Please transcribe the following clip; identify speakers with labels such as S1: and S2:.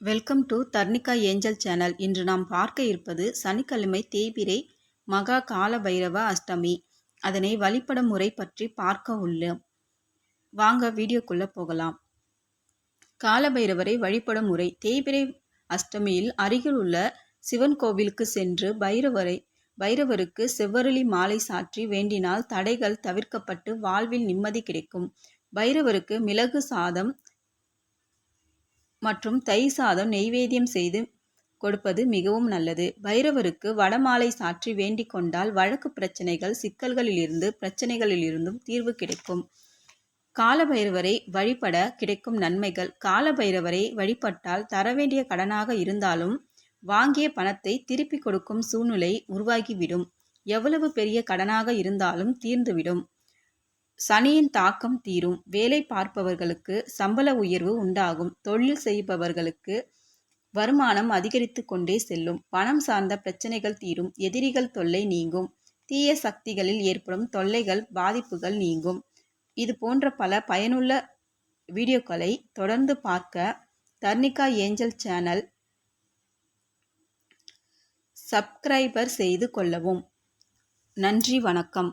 S1: Welcome to Tharnika angel channel. இன்று நாம் பார்க்க இருப்பது சனிக்கிழமை தேய்பிரை மகா கால பைரவ அஷ்டமி. அதனை வழிபட முறை பற்றி பார்க்க உள்ளோம். வாங்க வீடியோக்குள்ளே போகலாம். கால பைரவரை வழிபட முறை. தேய்பிரை அஷ்டமியில் அருகில் உள்ள சிவன் கோவிலுக்கு சென்று பைரவரை பைரவருக்கு செவ்வரளி மாலை சாற்றி வேண்டினால் தடைகள் தவிர்க்கப்பட்டு வாழ்வில் நிம்மதி கிடைக்கும். பைரவருக்கு மிளகு சாதம் மற்றும் தயிர் சாதம் நெய்வேத்தியம் செய்து கொடுப்பது மிகவும் நல்லது. பைரவருக்கு வடமாலை சாற்றி வேண்டிக் கொண்டால் வழக்கு பிரச்சனைகள் சிக்கல்களிலிருந்து பிரச்சனைகளிலிருந்தும் தீர்வு கிடைக்கும். காலபைரவரை வழிபட கிடைக்கும் நன்மைகள். காலபைரவரை வழிபட்டால் தர வேண்டிய கடனாக இருந்தாலும் வாங்கிய பணத்தை திருப்பி கொடுக்கும் சூழ்நிலை உருவாகிவிடும். எவ்வளவு பெரிய கடனாக இருந்தாலும் தீர்ந்துவிடும். சனியின் தாக்கம் தீரும். வேலை பார்ப்பவர்களுக்கு சம்பள உயர்வு உண்டாகும். தொழில் செய்பவர்களுக்கு வருமானம் அதிகரித்து கொண்டே செல்லும். பணம் சார்ந்த பிரச்சனைகள் தீரும். எதிரிகள் தொல்லை நீங்கும். தீய சக்திகளில் ஏற்படும் தொல்லைகள் பாதிப்புகள் நீங்கும். இது போன்ற பல பயனுள்ள வீடியோக்களை தொடர்ந்து பார்க்க தர்ணிகா ஏஞ்சல் சேனல் சப்ஸ்கிரைபர் செய்து கொள்ளவும். நன்றி வணக்கம்.